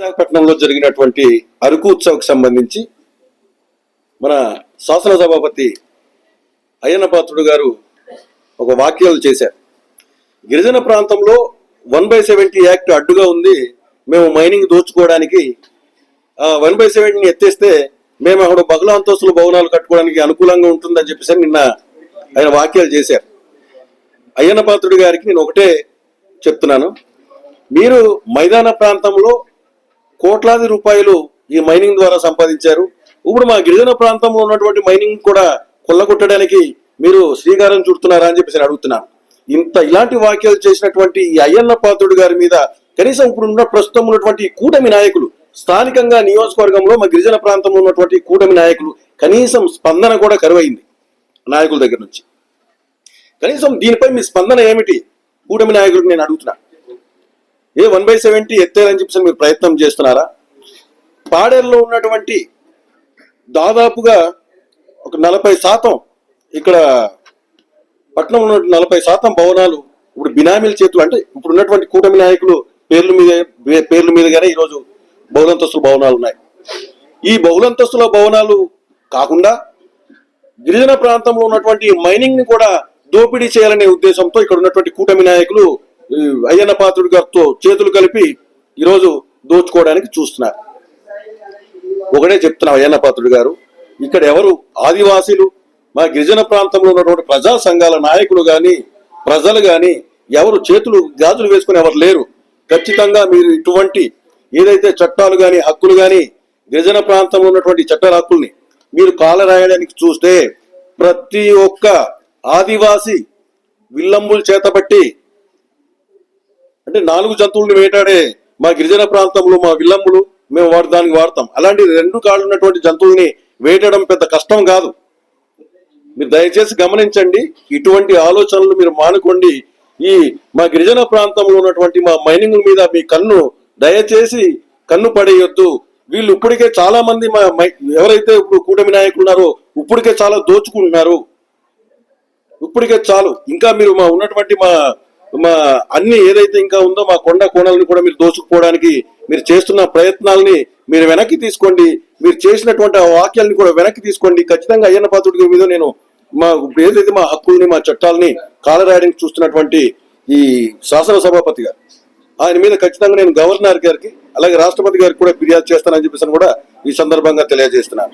విశాఖపట్నంలో జరిగినటువంటి అరకు ఉత్సవకు సంబంధించి మన శాసన సభాపతి అయ్యన్న పాత్రుడు గారు ఒక వాక్యాలు చేశారు. గిరిజన ప్రాంతంలో వన్ బై సెవెంటీ యాక్ట్ అడ్డుగా ఉంది మేము మైనింగ్ దోచుకోవడానికి వన్ బై సెవెంటీని ఎత్తేస్తే మేము అక్కడ బహుళ అంతస్తులు భవనాలు కట్టుకోవడానికి అనుకూలంగా ఉంటుందని చెప్పేసి నిన్న ఆయన వాక్యాలు చేశారు. అయ్యన్న పాత్రుడు గారికి నేను ఒకటే చెప్తున్నాను. మీరు మైదాన ప్రాంతంలో కోట్లాది రూపాయలు ఈ మైనింగ్ ద్వారా సంపాదించారు. ఇప్పుడు మా గిరిజన ప్రాంతంలో ఉన్నటువంటి మైనింగ్ కూడా కొల్లగొట్టడానికి మీరు శ్రీకారం చుడుతున్నారా అని చెప్పేసి అడుగుతున్నాను. ఇంత ఇలాంటి వాక్యాలు చేసినటువంటి ఈ అయ్యన్న పాత్రుడు గారి మీద కనీసం ఇప్పుడు ఉన్న ప్రస్తుతం ఉన్నటువంటి కూటమి నాయకులు స్థానికంగా నియోజకవర్గంలో మా గిరిజన ప్రాంతంలో ఉన్నటువంటి కూటమి నాయకులు కనీసం స్పందన కూడా కరువైంది నాయకుల దగ్గర నుంచి. కనీసం దీనిపై మీ స్పందన ఏమిటి? కూటమి నాయకులకు నేను అడుగుతున్నా. ఏ వన్ బై సెవెంటీ ఎత్తేయాలని చెప్పేసి మీరు ప్రయత్నం చేస్తున్నారా? పాడేరులో ఉన్నటువంటి దాదాపుగా ఒక నలభై శాతం ఇక్కడ పట్టణంలో ఉన్న నలభై శాతం భవనాలు ఇప్పుడు బినామీల చేతులు అంటే ఇప్పుడు ఉన్నటువంటి కూటమి నాయకులు పేర్ల మీద పేర్ల మీదగానే ఈరోజు బహుళంతస్తుల భవనాలు ఉన్నాయి. ఈ బహుళంతస్తుల భవనాలు కాకుండా గిరిజన ప్రాంతంలో ఉన్నటువంటి మైనింగ్ని కూడా దోపిడీ చేయాలనే ఉద్దేశంతో ఇక్కడ ఉన్నటువంటి కూటమి నాయకులు అయ్యన్న పాత్రుడి గారితో చేతులు కలిపి ఈరోజు దోచుకోవడానికి చూస్తున్నారు ఒకటే చెప్తున్నా అయ్యన్న పాత్రుడు గారు ఇక్కడ ఎవరు ఆదివాసీలు మా గిరిజన ప్రాంతంలో ఉన్నటువంటి ప్రజా సంఘాల నాయకులు కానీ ప్రజలు కానీ ఎవరు చేతులు గాజులు వేసుకుని ఎవరు లేరు. ఖచ్చితంగా మీరు ఇటువంటి ఏదైతే చట్టాలు కానీ హక్కులు కానీ గిరిజన ప్రాంతంలో ఉన్నటువంటి చట్టాల హక్కుల్ని మీరు కాల రాయడానికి చూస్తే ప్రతి ఒక్క ఆదివాసి విల్లంబులు చేతబట్టి అంటే నాలుగు జంతువులను వేటాడే మా గిరిజన ప్రాంతంలో మా విల్లమ్ములు మేము వాడు దానికి వాడతాం. అలాంటి రెండు కాళ్ళు ఉన్నటువంటి జంతువుల్ని వేటడం పెద్ద కష్టం కాదు. మీరు దయచేసి గమనించండి ఇటువంటి ఆలోచనలు మీరు మానుకోండి. ఈ మా గిరిజన ప్రాంతంలో ఉన్నటువంటి మా మైనింగ్ మీద మీ కన్ను దయచేసి కన్ను పడేయొద్దు. వీళ్ళు ఇప్పటికే చాలా మంది మా మై- ఎవరైతే ఇప్పుడు కూటమి నాయకులు ఉన్నారో ఇప్పటికే చాలా దోచుకుంటున్నారు. ఇప్పటికే చాలు. ఇంకా మీరు మా ఉన్నటువంటి మా మా అన్ని ఏదైతే ఇంకా ఉందో మా కొండ కోణాలను కూడా మీరు దోచుకుపోవడానికి మీరు చేస్తున్న ప్రయత్నాల్ని మీరు వెనక్కి తీసుకోండి. మీరు చేసినటువంటి ఆ కూడా వెనక్కి తీసుకోండి. ఖచ్చితంగా అయ్యన్న పాత్రుడి మీద నేను మా ఏదైతే మా హక్కుల్ని మా చట్టాలని కాలరాయడానికి చూస్తున్నటువంటి ఈ శాసనసభాపతి గారు ఆయన మీద ఖచ్చితంగా నేను గవర్నర్ గారికి అలాగే రాష్ట్రపతి గారికి కూడా ఫిర్యాదు చేస్తానని చెప్పేసి కూడా ఈ సందర్భంగా తెలియజేస్తున్నాను.